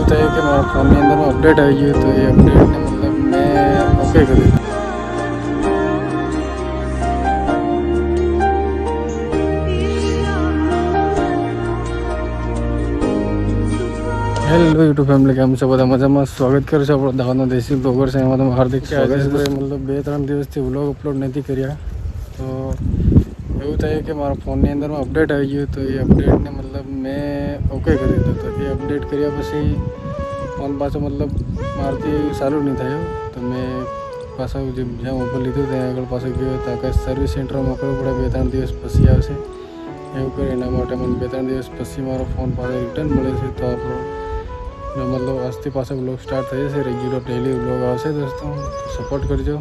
એવું થયું કે મારા ફોનની અંદર અપડેટ આવી ગયું તો એ અપડેટને મતલબ મેં ઓકે કર્યું હેલો યુટ્યુબ ફેમિલી કેમ છો? બધા મજામાં? સ્વાગત કરું છું આપણો દાવાનો દેશી બ્લોગર છે એમાં તમે હાર્દિક સ્વાગત છે. મતલબ બે ત્રણ દિવસથી વ્લોગ અપલોડ નથી કર્યા. તો એવું થયું કે મારા ફોનની અંદરમાં અપડેટ આવી ગયું તો એ અપડેટને મતલબ મેં ઓકે કરી દીધું તો એ અપડેટ કર્યા પછી ફોન પાછો મતલબ મારથી સારું નહીં થયું. તો મેં પાછો જે જ્યાં મોબાઈલ લીધું ત્યાં આગળ પાછો ગયો. તો આકાશ સર્વિસ સેન્ટરમાં મોકલવું પડે બે ત્રણ દિવસ પછી આવશે. એવું કરી એના માટે મને બે ત્રણ દિવસ પછી મારો ફોન પાછો રિટર્ન મળે છે. તો આપણો મતલબ આજથી પાછો બ્લોગ સ્ટાર્ટ થઈ જશે. રેગ્યુલર ડેલી બ્લોગ આવશે દોસ્તો. સપોર્ટ કરજો.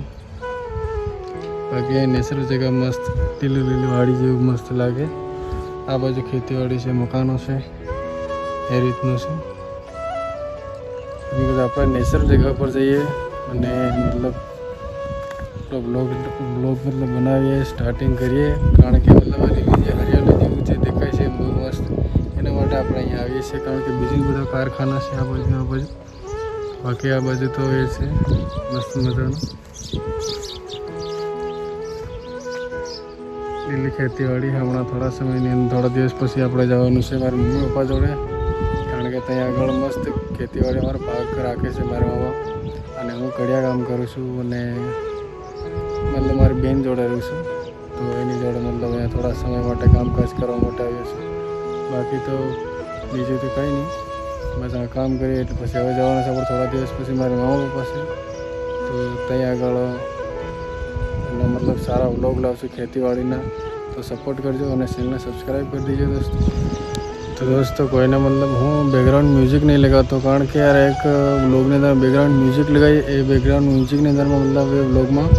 બાકી નેચરલ જગ્યા મસ્ત, લીલું લીલું વાડી જેવું મસ્ત લાગે. આ બાજુ ખેતીવાડી છે, મકાનો છે, એ રીતનું છે. બધા આપણે નેચરલ જગ્યા પર જઈએ અને મતલબ બ્લોગ બ્લોગ મતલબ બનાવીએ સ્ટાર્ટિંગ કરીએ. કારણ કે મતલબ એની બીજી હરિયાળી જેવું જે દેખાય છે બહુ મસ્ત. એના માટે આપણે અહીંયા આવીએ છીએ, કારણ કે બીજું બધા કારખાના છે આ બાજુ આ બાજુ. બાકી આ બાજુ તો એ છે, મસ્ત મજાનું. લીલી ખેતીવાડી હમણાં થોડા સમયની અંદર, થોડા દિવસ પછી આપણે જવાનું છે મારા મમ્મી પપ્પા જોડે. કારણ કે ત્યાં આગળ મસ્ત ખેતીવાડી અમારો ભાગ રાખે છે મારા મામા. અને હું કડિયા કામ કરું છું અને મતલબ મારી બેન જોડે રહું છું. તો એની જોડે મતલબ અહીંયા થોડા સમય માટે કામકાજ કરવા માટે આવ્યો છું બાકી તો બીજું તો કંઈ નહીં. બસ આ કામ કરીએ એટલે પછી હવે જવાના છે આપણે થોડા દિવસ પછી મારા મામા પપ્પા છે. તો ત્યાં આગળ એના મતલબ સારા વ્લોગ લાવશું ખેતીવાડીના, તો સપોર્ટ કરજો અને ચેનલને સબસ્ક્રાઈબ કરી દેજો દોસ્તો. તો દોસ્તો, કોઈને મતલબ હું બેકગ્રાઉન્ડ મ્યુઝિક નહીં લગાવતો, કારણ કે યાર એક વ્લોગની અંદર બેકગ્રાઉન્ડ મ્યુઝિક લગાવી, એ બેકગ્રાઉન્ડ મ્યુઝિકની અંદરમાં મતલબ એ વ્લોગમાં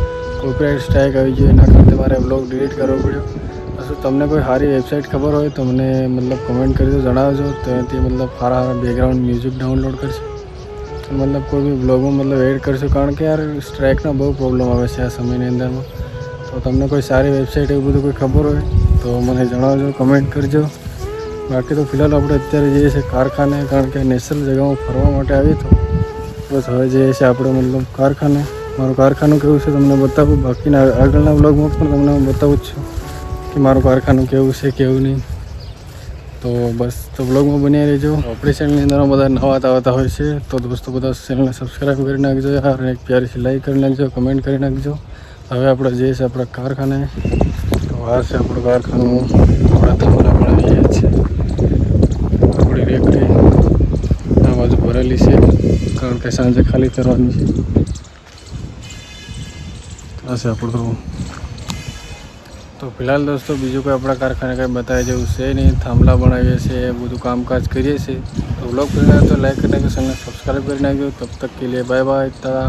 કોપીરાઇટ સ્ટ્રાઇક આવી ગયો, એના કારણે મારે વ્લોગ ડિલીટ કરવો પડ્યો. શું તમને કોઈ સારી વેબસાઇટ ખબર હોય તો મને મતલબ કમેન્ટ કરી દો જણાવજો તો એનાથી મતલબ સારા સારા બેકગ્રાઉન્ડ મ્યુઝિક ડાઉનલોડ કરશે. મતલબ કોઈ બી બ્લોગમાં મતલબ એડ કરશું. કારણ કે યાર સ્ટ્રાઇકનો બહુ પ્રોબ્લેમ આવે છે આ સમયની અંદરમાં. તો તમને કોઈ સારી વેબસાઇટ એવું બધું કોઈ ખબર હોય, તો મને જણાવજો કમેન્ટ કરજો. બાકી તો ફિલહાલ આપણે અત્યારે જઈએ છીએ કારખાને, કારણ કે નેશનલ જગ્યામાં ફરવા માટે આવી તો બસ હવે જઈએ છીએ આપણે મતલબ કારખાને. મારું કારખાનું કેવું છે તમને બતાવું. બાકીના આગળના બ્લોગમાં પણ તમને હું બતાવું જ છું કે મારું કારખાનું કેવું છે, કેવું નહીં. તો બસ, તો બ્લોગમાં બની રહેજો. આપણી ચેનલની અંદર બધા નવા આવતા હોય છે. તો દોસ્તો બધા ચેનલને સબસ્ક્રાઈબ કરી નાખજો. યાર એક પ્યારી લાઈક કરી નાખજો કમેન્ટ કરી નાખજો. હવે આપણે જઈએ છીએ આપણા કારખાને. તો આ છે આપણું કારખાનું. આપણા થાંભલા બનાવીએ છીએ આપણી રેકડી આ બાજુ ભરેલી છે. કારણ કે સાંજે ખાલી કરવાની છે. આ છે આપણું તો ફિલહાલ દોસ્તો, બીજું કોઈ આપણા કારખાને કંઈ બતાવે જેવું છે નહીં, થાંભલા બનાવીએ છીએ બધું કામકાજ કરીએ છીએ, તો વ્લોગ કરી નાખજો લાઈક કરી નાખજો ચેનલને સબસ્ક્રાઈબ કરી નાખજો, તબ તક કે લે બાય બાય તા.